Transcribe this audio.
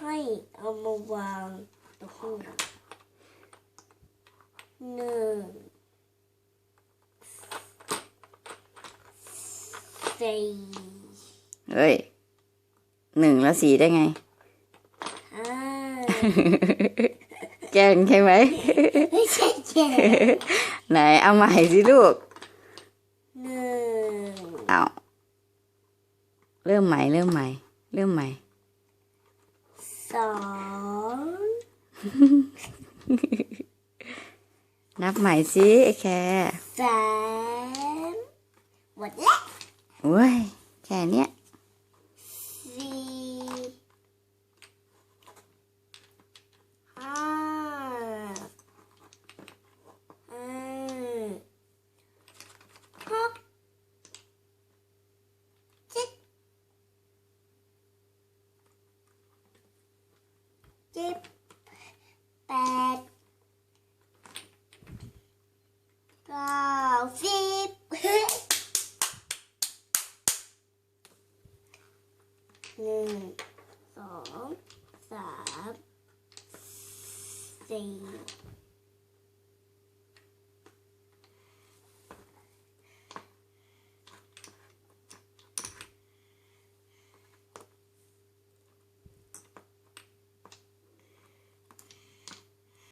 ให้เอามาวางตรงนี้หนึ่งสี่เฮ้ยหนึ่งแล้วสี่ได้ไง ห้าแกล้งใช่ไหม ไม่ใช่เจ็ดไหนเอาใหม่สิลูก หนึ่ง เอาเริ่มใหม่ เริ่มใหม่ เริ่มใหม่ สองนับใหม่สิไอ้แคร์สามหมดแล้วโอ้ยแค่เนี้ย สี่ห้าห้าหกเจ็ด เจ็ดแปดเก้าสิบหนึ่งสองสามสี่